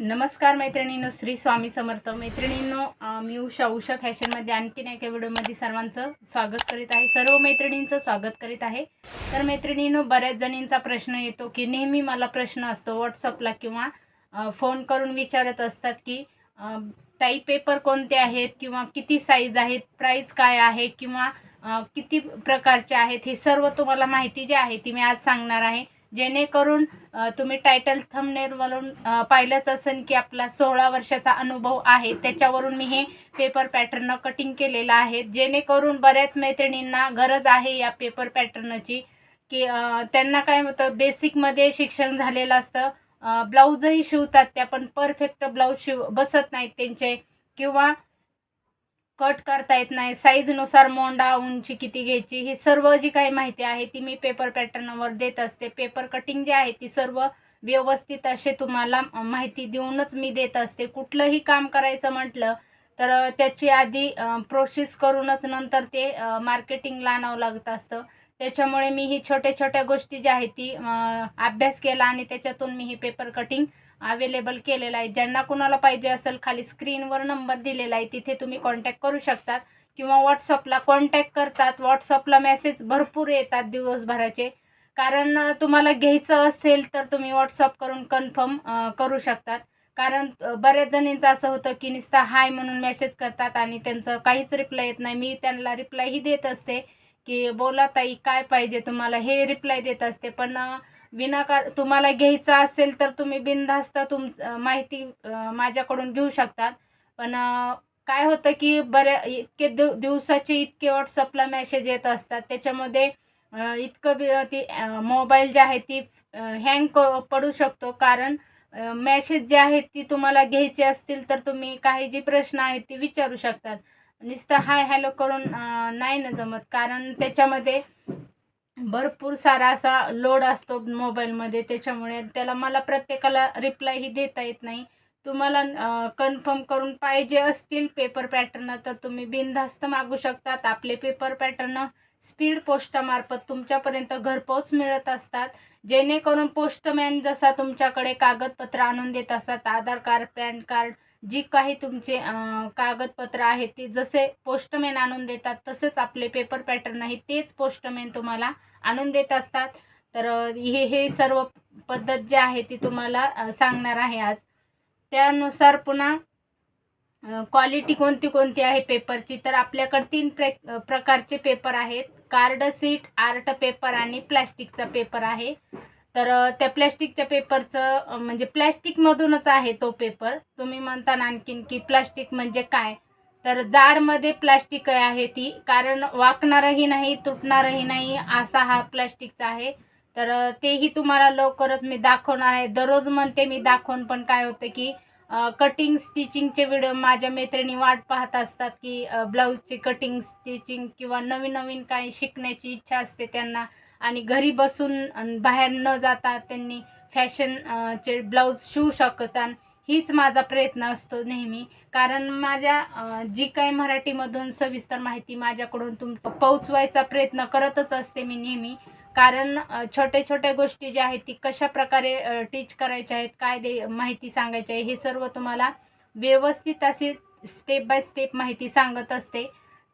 नमस्कार मैत्रिणींनो श्री स्वामी समर्थ. मैत्रिणींनो मी उषा उषा फॅशनमध्ये आणखीन एका व्हिडिओमध्ये सर्वांचं स्वागत करीत आहे. सर्व मैत्रिणींचं स्वागत करीत आहे. तर मैत्रिणींनो बऱ्याच जणींचा प्रश्न येतो की नेहमी मला प्रश्न असतो व्हॉट्सअपला किंवा फोन करून विचारत असतात की ताई पेपर कोणते आहेत किंवा किती साईज आहेत प्राईस काय आहे किंवा किती प्रकारचे आहेत हे सर्व तुम्हाला माहिती जी आहे ती मी आज सांगणार आहे. जेणेकरून तुम्ही टायटल थंबनेलवरून पाहिलंच असेल की आपला सोळा वर्षाचा अनुभव आहे. त्याच्यावरून मी हे पेपर पॅटर्न कटिंग केलेलं आहे. जेणेकरून बऱ्याच मैत्रिणींना गरज आहे या पेपर पॅटर्नची की त्यांना काय होतं बेसिकमध्ये शिक्षण झालेलं असतं. ब्लाऊजही शिवतात त्या पण परफेक्ट ब्लाऊज शिव बसत नाहीत त्यांचे. किंवा कट करता येत नाही. साईजनुसार मोंडा उंची किती घ्यायची ही सर्व जी काही माहिती आहे ती मी पेपर पॅटर्नवर देत असते. पेपर कटिंग जी आहे ती सर्व व्यवस्थित असे तुम्हाला माहिती देऊनच मी देत असते. कुठलंही काम करायचं म्हटलं तर त्याची आधी प्रोसेस करूनच नंतर ते मार्केटिंगला आणावं लागत असतं. त्याच्यामुळे मी ही छोट्या छोट्या गोष्टी ज्या आहेत ती अभ्यास केला आणि त्याच्यातून मी ही पेपर कटिंग अवेलेबल केलेला आहे. ज्यांना कुणाला पाहिजे असेल खाली स्क्रीनवर नंबर दिलेला आहे तिथे तुम्ही कॉन्टॅक्ट करू शकतात. किंवा व्हॉट्सअपला कॉन्टॅक्ट करतात. व्हॉट्सअपला मेसेज भरपूर येतात दिवसभराचे. कारण तुम्हाला घ्यायचं असेल तर तुम्ही व्हॉट्सअप करून कन्फर्म करू शकतात. कारण बऱ्याच जणींचं असं होतं की नुसतं हाय म्हणून मेसेज करतात आणि त्यांचं काहीच रिप्लाय येत नाही. मी त्यांना रिप्लायही देत असते की बोला ताई काय पाहिजे तुम्हाला? हे रिप्लाय देत असते. पण विनाकार तुम्हाला घ्यायचं असेल तर तुम्ही बिनधास्त तुम माहिती माझ्याकडून घेऊ शकतात. पण काय होतं की बऱ्या इतके दिव दिवसाचे इतके व्हॉट्सअपला मेसेज येत असतात. त्याच्यामध्ये इतकं बी ती मोबाईल जे आहे ती हँग पडू शकतो. कारण मेसेज जे आहेत ती तुम्हाला घ्यायची असतील तर तुम्ही काही जी प्रश्न आहेत ते विचारू शकतात. नुसतं हाय हॅलो करून नाही ना जमत. कारण त्याच्यामध्ये भरपूर सारा असा लोड असतो मोबाईलमध्ये त्याच्यामुळे त्याला मला प्रत्येकाला रिप्लायही देता येत नाही. तुम्हाला कन्फर्म करून पाहिजे असतील पेपर पॅटर्न तर तुम्ही बिनधास्त मागू शकतात. आपले पेपर पॅटर्न स्पीड पोस्टामार्फत तुमच्यापर्यंत घरपोच मिळत असतात. जेणेकरून पोस्टमॅन जसा तुमच्याकडे कागदपत्र आणून देत असतात आधार कार्ड पॅन कार्ड जी काही तुमचे कागदपत्र आहेत ते जसे पोस्टमॅन आणून देतात तसेच आपले पेपर पॅटर्न आहे तेच पोस्टमॅन तुम्हाला आणून देत असतात. तर हे हे सर्व पद्धत जी आहे ती तुम्हाला सांगणार आहे आज. त्यानुसार पुन्हा क्वालिटी कोणती कोणती आहे पेपरची तर आपल्याकडे तीन प्रे प्रकारचे पेपर आहेत. कार्ड सीट आर्ट पेपर आणि प्लॅस्टिकचा पेपर आहे. तर त्या प्लॅस्टिकच्या पेपरचं म्हणजे प्लॅस्टिकमधूनच आहे तो पेपर तुम्ही म्हणता आणखीन की प्लॅस्टिक म्हणजे काय? तर जाडमध्ये प्लॅस्टिक आहे ती. कारण वाकणारही नाही तुटणारही नाही असा हा प्लॅस्टिकचा आहे. तर तेही तुम्हाला लवकरच मी दाखवणार आहे. दररोज म्हणते मी दाखवून पण काय होतं की कटिंग स्टिचिंगचे व्हिडिओ माझ्या मैत्रिणी वाट पाहत असतात की ब्लाऊजची कटिंग स्टिचिंग किंवा नवीन नवीन काही शिकण्याची इच्छा असते त्यांना. आणि घरी बसून बाहेर न जाता त्यांनी फॅशन चे ब्लाऊज शिवू शकतात. हीच माझा प्रयत्न असतो नेहमी. कारण माझ्या जी काही मराठीमधून सविस्तर माहिती माझ्याकडून तुम पोचवायचा प्रयत्न करतच असते मी नेहमी. कारण छोट्या छोट्या गोष्टी ज्या आहेत ती कशा प्रकारे टीच करायच्या आहेत काय दे माहिती सांगायची आहे हे सर्व तुम्हाला व्यवस्थित अशी स्टेप बाय स्टेप माहिती सांगत असते.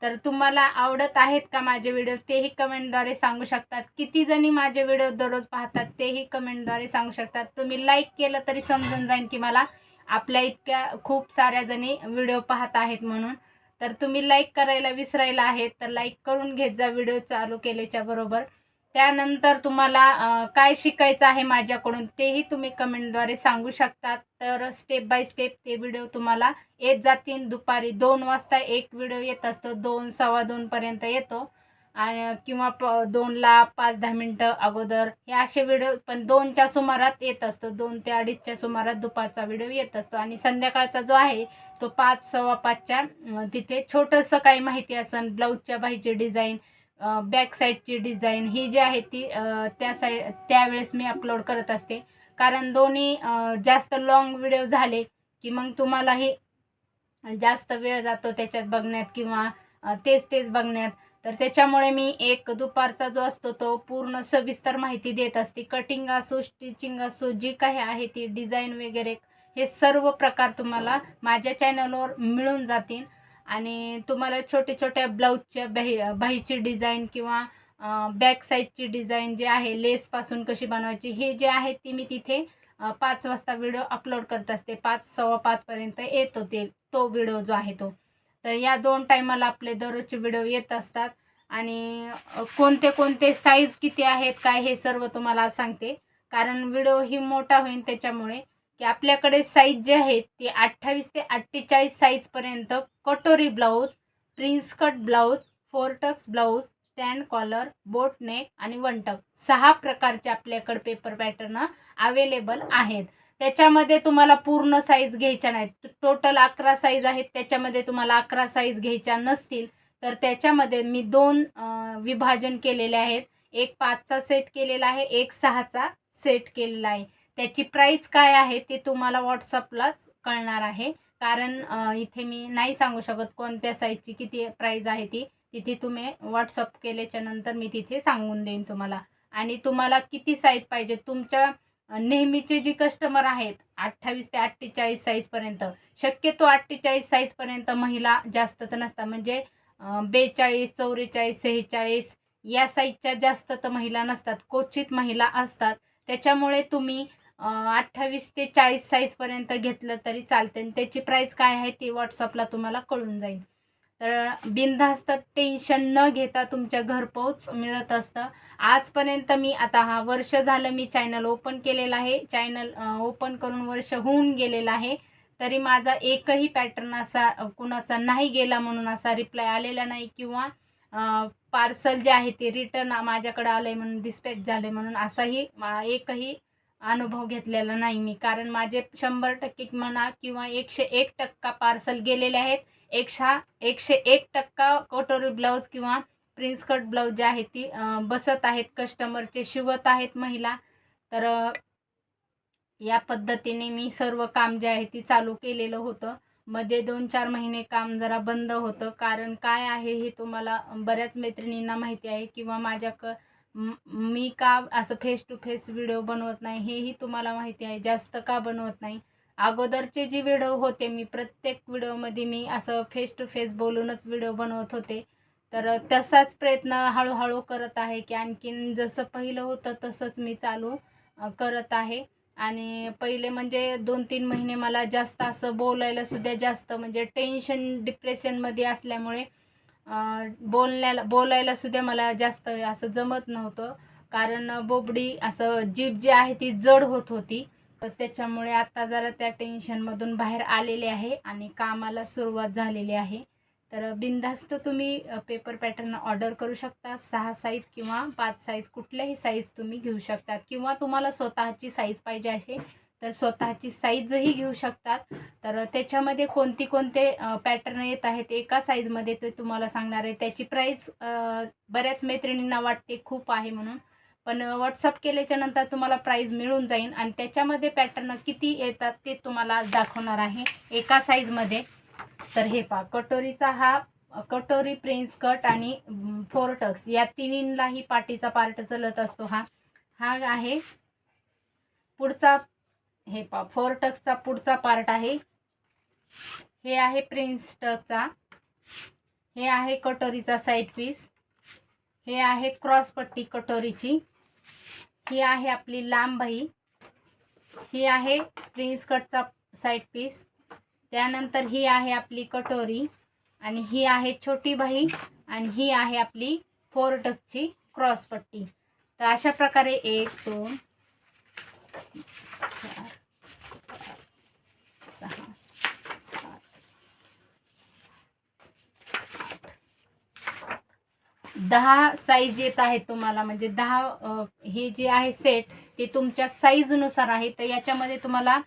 तर तुम्हाला आवडत आहेत का माझे व्हिडिओ तेही कमेंटद्वारे सांगू शकतात. किती जणी माझे व्हिडिओ दररोज पाहतात तेही कमेंटद्वारे सांगू शकतात. तुम्ही लाईक केलं तरी समजून जाईल की मला आपल्या इतक्या खूप साऱ्या जणी व्हिडिओ पाहत आहेत म्हणून. तर तुम्ही लाईक करायला विसरायला आहेत तर लाईक करून घेत जा व्हिडिओ चालू केल्याच्या बरोबर. त्यानंतर तुम्हाला काय शिकायचं आहे माझ्याकडून तेही तुम्ही कमेंटद्वारे सांगू शकतात तर स्टेप बाय स्टेप ते व्हिडिओ तुम्हाला येत जातील. दुपारी दोन वाजता एक व्हिडिओ येत असतो दोन सव्वा दोनपर्यंत येतो. आणि किंवा प दोनला पाच दहा मिनटं अगोदर. हे असे व्हिडिओ पण दोनच्या सुमारात येत असतो. दोन ते अडीचच्या सुमारात दुपारचा व्हिडिओ येत असतो. आणि संध्याकाळचा जो आहे तो पाच सव्वा पाचच्या तिथे छोटंसं काही माहिती असेल ब्लाऊजच्या बाहीची डिझाईन बॅक साईडची डिझाईन ही जी आहे ती त्या साईड त्यावेळेस मी अपलोड करत असते. कारण दोन्ही जास्त लॉंग व्हिडिओ झाले की मग तुम्हालाही जास्त वेळ जातो त्याच्यात बघण्यात किंवा तेच तेच बघण्यात. तर त्याच्यामुळे मी एक दुपारचा जो असतो तो पूर्ण सविस्तर माहिती देत असते. कटिंग असो स्टिचिंग असो जी काही आहे ती डिझाईन वगैरे हे सर्व प्रकार तुम्हाला माझ्या चॅनलवर मिळून जातील. आणि तुम्हाला छोटे छोट्या ब्लाऊजच्या बाही बाहीची डिझाईन किंवा बॅक साईडची डिझाईन जे आहे लेसपासून कशी बनवायची हे जे आहे ती मी तिथे पाच वाजता व्हिडिओ अपलोड करत असते. पाच सव्वा पाचपर्यंत येतो ते तो व्हिडिओ जो आहे तो. तर या दोन टायमाला आपले दररोजचे व्हिडिओ येत असतात. आणि कोणते कोणते साईज किती आहेत काय हे सर्व तुम्हाला सांगते. कारण व्हिडिओ ही मोठा होईल त्याच्यामुळे की आपल्याकडे साईज जे आहेत ते अठ्ठावीस ते अठ्ठेचाळीस साईजपर्यंत katori blouse prince cut blouse four tucks blouse stand collar boat neck आणि वन टक सहा प्रकारचे आपल्याकडे पेपर पॅटर्न अवेलेबल आहेत. त्याच्यामध्ये तुम्हाला पूर्ण साईज घ्यायच्या नाहीत. टोटल अकरा साईज आहेत त्याच्यामध्ये तुम्हाला अकरा साईज घ्यायच्या नसतील. तर त्याच्यामध्ये मी दोन विभाजन केलेले आहेत. एक पाचचा सेट केलेला आहे एक सहाचा सेट केलेला आहे. त्याची प्राईस काय आहे ते तुम्हाला व्हॉट्सअपलाच कळणार आहे. कारण इथे मी नाही सांगू शकत कोणत्या साईजची किती प्राईज आहे ती. तिथे तुम्ही व्हॉट्सअप केल्याच्यानंतर मी तिथे सांगून देईन तुम्हाला. आणि तुम्हाला किती साईज पाहिजे तुमच्या नेहमीचे जी कस्टमर आहेत अठ्ठावीस ते अठ्ठेचाळीस साईजपर्यंत शक्यतो अठ्ठेचाळीस साईजपर्यंत महिला जास्त तर नसतात. म्हणजे बेचाळीस चौवेचाळीस सेहेचाळीस या साईजच्या जास्त तर महिला नसतात. क्वचित महिला असतात. त्याच्यामुळे तुम्ही अठ्ठावीस ते चाळीस साईजपर्यंत घेतलं तरी चालते आणि त्याची प्राईस काय आहे ती व्हॉट्सअपला तुम्हाला कळून जाईल. तर बिनधास्त टेन्शन न घेता तुमच्या घरपोच मिळत असतं. आजपर्यंत मी आता हा वर्ष झालं मी चॅनल ओपन केलेलं आहे. चॅनल ओपन करून वर्ष होऊन गेलेलं आहे. तरी माझा एकही पॅटर्न असा कुणाचा नाही गेला म्हणून असा रिप्लाय आलेला नाही किंवा पार्सल जे आहे ते रिटर्न माझ्याकडे आलं आहे म्हणून डिस्पॅच आहे म्हणून असाही मा- एकही अनुभव घेतलेला नाही मी. कारण माझे शंभर टक्के म्हणा किंवा एकशे एक टक्का पार्सल गेलेले आहेत. एकशा एकशे एक टक्का कटोरी ब्लाऊज किंवा प्रिन्स कट ब्लाऊज जे आहे ती बसत आहेत कस्टमरचे शिवत आहेत महिला. तर या पद्धतीने मी सर्व काम जे आहे ती चालू केलेलं होतं. मध्ये दोन चार महिने काम जरा बंद होतं. कारण काय आहे हे तुम्हाला बऱ्याच मैत्रिणींना माहिती आहे किंवा माझ्या क मी का असं फेस टू फेस व्हिडिओ बनवत नाही हेही तुम्हाला माहिती आहे. जास्त का बनवत नाही? अगोदरचे जे व्हिडिओ होते मी प्रत्येक व्हिडिओमध्ये मी असं फेस टू फेस बोलूनच व्हिडिओ बनवत होते. तर तसाच प्रयत्न हळूहळू करत आहे की आणखीन जसं पहिलं होतं तसंच मी चालू करत आहे. आणि पहिले म्हणजे दोन तीन महिने मला जास्त असं बोलायला सुद्धा जास्त म्हणजे टेन्शन डिप्रेशनमध्ये असल्यामुळे बोलण्याला बोलायला सुद्धा मला जास्त असं जमत नव्हतं. कारण बोबडी असं जीभ जी आहे ती जड होत होती. तर त्याच्यामुळे आता जरा त्या टेन्शनमधून बाहेर आलेले आहे आणि कामाला सुरुवात झालेली आहे. तर बिनधास्त तुम्ही पेपर पॅटर्न ऑर्डर करू शकता. सहा साईज किंवा पाच साईज कुठल्याही साईज तुम्ही घेऊ शकतात किंवा तुम्हाला स्वतःची साईज पाहिजे आहे तर स्वतःची साईजही घेऊ शकतात. तर त्याच्यामध्ये कोणती कोणते पॅटर्न येत आहेत एका साईजमध्ये ते तुम्हाला सांगणार आहे. त्याची प्राईस बऱ्याच मैत्रिणींना वाटते खूप आहे म्हणून. पण व्हॉट्सअप केल्याच्यानंतर तुम्हाला प्राईज मिळून जाईल आणि त्याच्यामध्ये पॅटर्न किती येतात ते तुम्हाला आज दाखवणार आहे एका साईजमध्ये तर हे पहा कटोरीचा हा कटोरी प्रिन्स कट आणि फोर टक्स या तिन्हींलाही पाठीचा पार्ट चलत असतो हा. हा आहे पुढचा हे पा फोर टक्सचा पुढचा पार्ट आहे. हे आहे प्रिन्स टकचा हे आहे कटोरीचा साईड पीस हे आहे क्रॉस पट्टी कटोरीची. ही आहे आपली लांब बाही ही आहे प्रिन्स कटचा साईड पीस त्यानंतर ही आहे आपली कटोरी. आणि ही आहे छोटी बाही. आणि ही आहे आपली फोर टकची क्रॉस पट्टी. तर अशा प्रकारे एक दोन चार सहा दहा साईज येत आहेत तुम्हाला. म्हणजे दहा हे जे आहे सेट ते तुमच्या साईजनुसार आहे. तर याच्यामध्ये तुम्हाला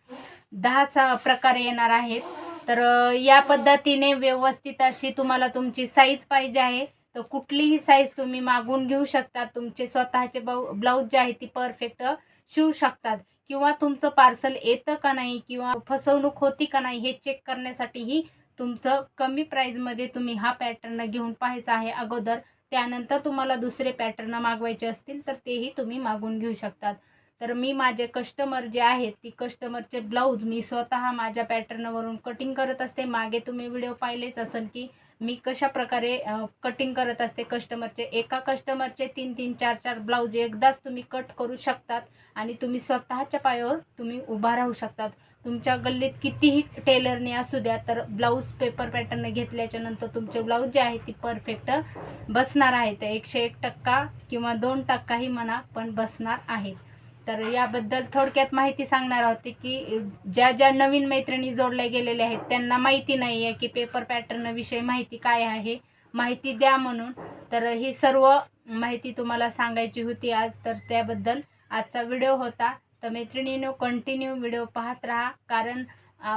दहा सा प्रकारे येणार आहेत. तर या पद्धतीने व्यवस्थित अशी तुम्हाला तुमची साईज पाहिजे आहे. तर कुठलीही साईज तुम्ही मागून घेऊ शकता. तुमचे स्वतःचे ब्लाऊज जे आहे ती परफेक्ट शिवू शकतात. किंवा तुमचं पार्सल येतं का नाही किंवा फसवणूक होती का नाही हे चेक करण्यासाठीही तुमचं कमी प्राईजमध्ये तुम्ही हा पॅटर्न घेऊन पाहायचा आहे अगोदर. त्यानंतर तुम्हाला दुसरे पॅटर्न मागवायचे असतील तर तेही तुम्ही मागून घेऊ शकतात. तर मी माझे कस्टमर जे आहेत ती कस्टमरचे ब्लाऊज मी स्वतः माझ्या पॅटर्नवरून कटिंग करत असते. मागे तुम्ही व्हिडिओ पाहिलेच असेल की मी कशा प्रकारे कटिंग करत असते कस्टमरचे एका कस्टमरचे तीन तीन चार चार ब्लाऊज एकदाच तुम्ही कट करू शकतात आणि तुम्ही स्वतःच्या पायावर तुम्ही उभा राहू शकतात. तुमच्या गल्लीत कितीही टेलरने असू द्या तर ब्लाऊज पेपर पॅटर्न घेतल्याच्या नंतर तुमचे ब्लाऊज जे आहे ती परफेक्ट बसणार आहेत एकशे एक टक्का किंवा दोन टक्काही म्हणा पण बसणार आहेत. तर याबद्दल थोडक्यात माहिती सांगणार होते की ज्या ज्या नवीन मैत्रिणी जोडल्या गेलेल्या आहेत त्यांना माहिती नाही आहे की पेपर पॅटर्नविषयी माहिती काय आहे. माहिती द्या म्हणून. तर ही सर्व माहिती तुम्हाला सांगायची होती आज. तर त्याबद्दल आजचा व्हिडिओ होता. तर मैत्रिणीनो कंटिन्यू व्हिडिओ पाहत राहा. कारण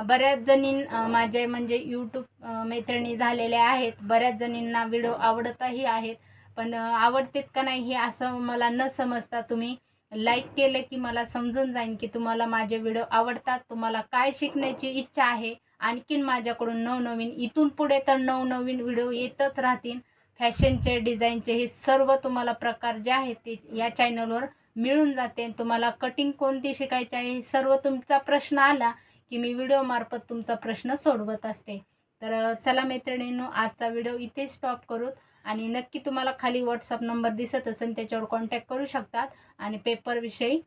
बऱ्याच जणी माझे म्हणजे यूट्यूब मैत्रिणी झालेल्या आहेत. बऱ्याच जणींना व्हिडिओ आवडतही आहेत. पण आवडतेत का नाही हे असं मला न समजता तुम्ही लाईक केलं की मला समजून जाईन की तुम्हाला माझे व्हिडिओ आवडतात तुम्हाला काय शिकण्याची इच्छा आहे. आणखीन माझ्याकडून नवनवीन इथून पुढे तर नवनवीन व्हिडिओ येतच राहतील. फॅशनचे डिझाईनचे हे सर्व तुम्हाला प्रकार जे आहेत ते या चॅनलवर मिळून जाते. तुम्हाला कटिंग कोणती शिकायची आहे हे सर्व तुमचा प्रश्न आला की मी व्हिडिओमार्फत तुमचा प्रश्न सोडवत असते. तर चला मैत्रिणींनो आजचा व्हिडिओ इथे स्टॉप करूत आणि नक्की तुम्हाला खाली व्हॉट्सअप नंबर दिसत असेल त्याच्यावर कॉन्टॅक्ट करू शकतात. आणि पेपरविषयी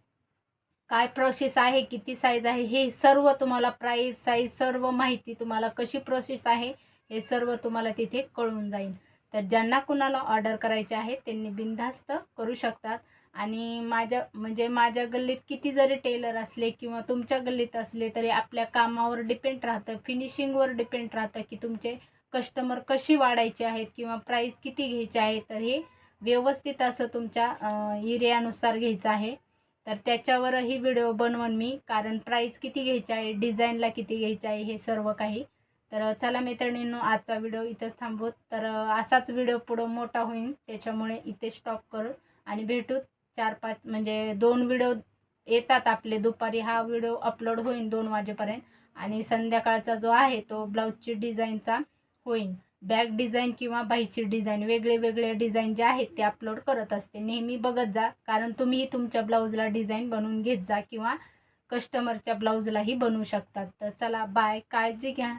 काय प्रोसेस आहे किती साईज आहे हे सर्व तुम्हाला प्राईस साईज सर्व माहिती तुम्हाला कशी प्रोसेस आहे हे सर्व तुम्हाला तिथे कळून जाईल. तर ज्यांना कुणाला ऑर्डर करायचे आहे त्यांनी बिनधास्त करू शकतात. आणि माझ्या म्हणजे माझ्या गल्लीत किती जरी टेलर असले किंवा तुमच्या गल्लीत असले तरी आपल्या कामावर डिपेंड राहतं फिनिशिंगवर डिपेंड राहतं की तुमचे कस्टमर कशी वाढायचे आहेत किंवा प्राईस किती घ्यायचे आहे तर हे व्यवस्थित असं तुमच्या एरियानुसार घ्यायचं आहे. तर त्याच्यावरही व्हिडिओ बनवून मी कारण प्राईस किती घ्यायची आहे डिझाईनला किती घ्यायची आहे हे सर्व काही. तर चला मैत्रिणींनो आजचा व्हिडिओ इथंच थांबवत तर असाच व्हिडिओ पुढं मोठा होईल त्याच्यामुळे इथे स्टॉप करू. आणि भेटू चार पाच म्हणजे दोन व्हिडिओ येतात आपले. दुपारी हा व्हिडिओ अपलोड होईल दोन वाजेपर्यंत. आणि संध्याकाळचा जो आहे तो ब्लाऊजची डिझाईनचा होईन. बॅक डिझाईन किंवा बाईची डिझाईन वेगळे वेगळे डिझाईन जे आहेत ते अपलोड करत असते. नेहमी बघत जा कारण तुम्हीही तुमच्या ब्लाऊजला डिझाईन बनवून घेत जा किंवा कस्टमरच्या ब्लाऊजलाही बनवू शकतात. तर चला बाय काळजी घ्या.